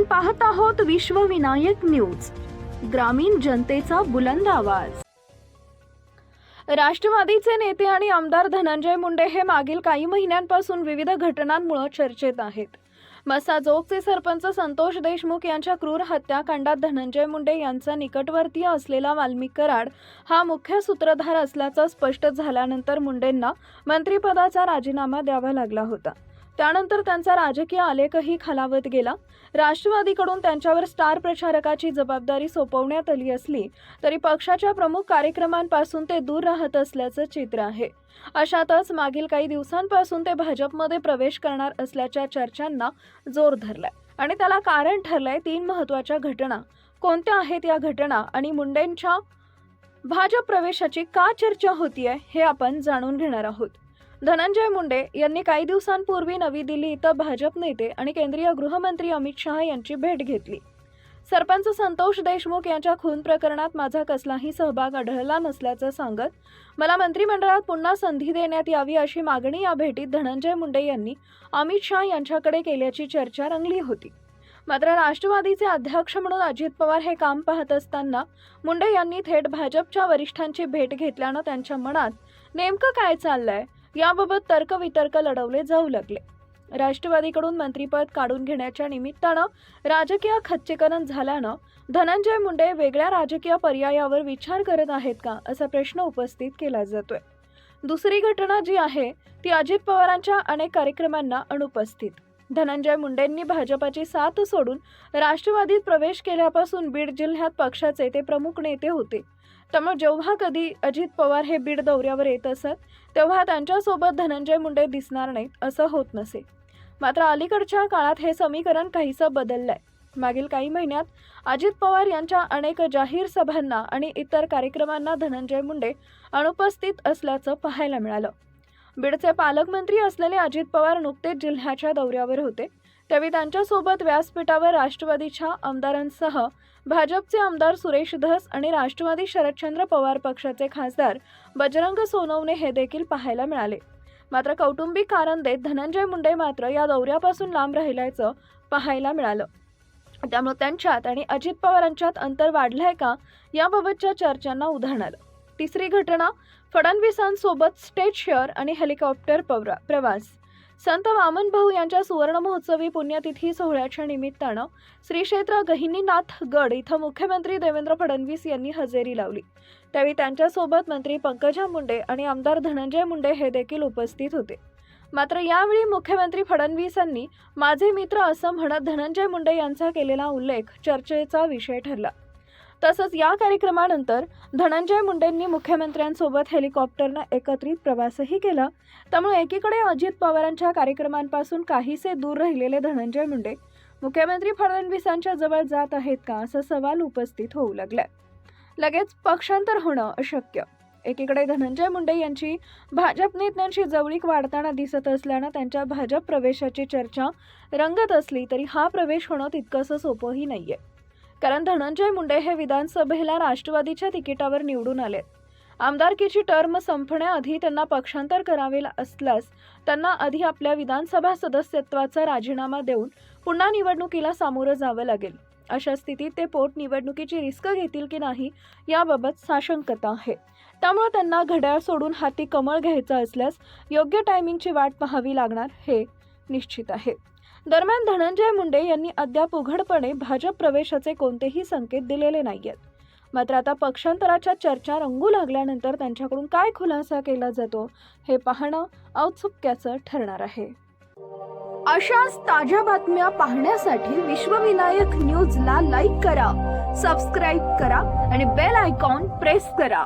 आपण पाहत आहोत विश्वविनायक न्यूज. ग्रामीण जनतेचा बुलंद आवाज. राष्ट्रवादीचे नेते आणि आमदार धनंजय मुंडे हे मागील काही महिन्यांपासून विविध घटनांमुळे चर्चेत आहेत. मसाजोगचे सरपंच संतोष देशमुख यांच्या क्रूर हत्याकांडात धनंजय मुंडे यांचा निकटवर्तीय असलेला वाल्मिक कराड हा मुख्य सूत्रधार असल्याचं स्पष्ट झाल्यानंतर मुंडेंना मंत्रिपदाचा राजीनामा द्यावा लागला होता. त्यानंतर त्यांचा राजकीय आलेखही खालावत गेला. राष्ट्रवादीकडून त्यांच्यावर स्टार प्रचारकाची जबाबदारी सोपवण्यात आली असली तरी पक्षाच्या प्रमुख कार्यक्रमांपासून ते दूर राहत असल्याचं चित्र आहे. अशातच मागील काही दिवसांपासून ते भाजपमध्ये प्रवेश करणार असल्याच्या चर्चांना जोर धरलाय आणि त्याला कारण ठरलंय तीन महत्त्वाच्या घटना. कोणत्या आहेत या घटना आणि मुंडेंच्या भाजप प्रवेशाची का चर्चा होतीये हे आपण जाणून घेणार आहोत. धनंजय मुंडे यांनी काही दिवसांपूर्वी नवी दिल्ली इथं भाजप नेते आणि केंद्रीय गृहमंत्री अमित शहा यांची भेट घेतली. सरपंच संतोष देशमुख यांच्या खून प्रकरणात माझा कसलाही सहभाग आढळला नसल्याचं सांगत मला मंत्रिमंडळात पुन्हा संधी देण्यात यावी अशी मागणी या भेटीत धनंजय मुंडे यांनी अमित शहा यांच्याकडे केल्याची चर्चा रंगली होती. मात्र राष्ट्रवादीचे अध्यक्ष म्हणून अजित पवार हे काम पाहत असताना मुंडे यांनी थेट भाजपच्या वरिष्ठांची भेट घेतल्यानं त्यांच्या मनात नेमकं काय चाललंय? याबाबत तर्कवितर्क लढवले जाऊ लागले. राष्ट्रवादीकडून मंत्रीपद काढून घेण्याच्या निमित्तानं राजकीय खच्चीकरण झाल्यानं धनंजय मुंडे वेगळ्या राजकीय पर्यायावर विचार करत आहेत का असा प्रश्न उपस्थित केला जातोय. दुसरी घटना जी आहे ती अजित पवारांच्या अनेक कार्यक्रमांना अनुपस्थित. धनंजय मुंडेंनी भाजपाची साथ सोडून राष्ट्रवादीत प्रवेश केल्यापासून बीड जिल्ह्यात पक्षाचे ते प्रमुख नेते होते. त्यामुळे जेव्हा कधी अजित पवार हे बीड दौऱ्यावर येत असत तेव्हा त्यांच्यासोबत धनंजय मुंडे दिसणार नाहीत असं होत नसे. मात्र अलीकडच्या काळात हे समीकरण काहीसं बदललंय. मागील काही महिन्यात अजित पवार यांच्या अनेक जाहीर सभांना आणि इतर कार्यक्रमांना धनंजय मुंडे अनुपस्थित असल्याचं पाहायला मिळालं. बीडचे पालकमंत्री असलेले अजित पवार नुकतेच जिल्ह्याच्या दौऱ्यावर होते. त्यावेळी त्यांच्यासोबत व्यासपीठावर राष्ट्रवादीच्या आमदारांसह भाजपचे आमदार सुरेश धस आणि राष्ट्रवादी शरदचंद्र पवार पक्षाचे खासदार बजरंग सोनवणे हे देखील पाहायला मिळाले. मात्र कौटुंबिक कारण देत धनंजय मुंडे मात्र या दौऱ्यापासून लांब राहिल्याचं पाहायला मिळालं. त्यामुळे त्यांच्यात आणि अजित पवारांच्यात अंतर वाढलंय का याबाबतच्या चर्चांना उदाहरण आलं. तिसरी घटना फडणवीसांसोबत स्टेज शेअर आणि हेलिकॉप्टर पवरा प्रवास. संत वामन भाऊ यांच्या सुवर्ण महोत्सवी पुण्यतिथी सोहळ्याच्या निमित्तानं श्री क्षेत्र गहिनीनाथ गड इथं मुख्यमंत्री देवेंद्र फडणवीस यांनी हजेरी लावली. त्यावेळी त्यांच्यासोबत मंत्री पंकजा मुंडे आणि आमदार धनंजय मुंडे हे देखील उपस्थित होते. मात्र यावेळी मुख्यमंत्री फडणवीसांनी माझे मित्र असं म्हणत धनंजय मुंडे यांचा केलेला उल्लेख चर्चेचा विषय ठरला. तसंच या कार्यक्रमानंतर धनंजय मुंडेंनी मुख्यमंत्र्यांसोबत हेलिकॉप्टरनं एकत्रित प्रवासही केला. त्यामुळे एकीकडे अजित पवारांच्या कार्यक्रमांपासून काहीसे दूर राहिलेले धनंजय मुंडे मुख्यमंत्री फडणवीसांच्या जवळ जात आहेत का असा सवाल उपस्थित होऊ लागलाय. लगेच पक्षांतर होणं अशक्य. एकीकडे धनंजय मुंडे यांची भाजप नेत्यांशी जवळीक वाढताना दिसत असल्यानं त्यांच्या भाजप प्रवेशाची चर्चा रंगत असली तरी हा प्रवेश होणं तितकंसं सोपंही नाहीये. कारण धनंजय मुंडे हे विधानसभेला राष्ट्रवादीच्या तिकिटावर निवडून आलेत. आमदारकीची टर्म संपण्याआधी त्यांना पक्षांतर करावे असल्यास त्यांना आधी आपल्या विधानसभा सदस्यत्वाचा राजीनामा देऊन पुन्हा निवडणुकीला सामोरं जावं लागेल. अशा स्थितीत ते पोटनिवडणुकीची रिस्क घेतील की नाही याबाबत साशंकता आहे. त्यामुळे त्यांना घड्याळ सोडून हाती कमळ घ्यायचं असल्यास योग्य टायमिंगची वाट पाहावी लागणार हे निश्चित आहे. दरम्यान धनंजय मुंडे यांनी अद्याप उघडपणे भाजप प्रवेशाचे कोणतेही संकेत दिलेले नाहीयेत. मात्र आता पक्षांतराच्या चर्चा रंगू लागल्यानंतर त्यांच्याकडून काय खुलासा केला जातो हे पाहणं औत्सुक्याचं ठरणार आहे. अशाच ताज्या बातम्या पाहण्यासाठी विश्वविनायक न्यूजला लाईक करा सबस्क्राईब करा आणि बेल आयकॉन प्रेस करा.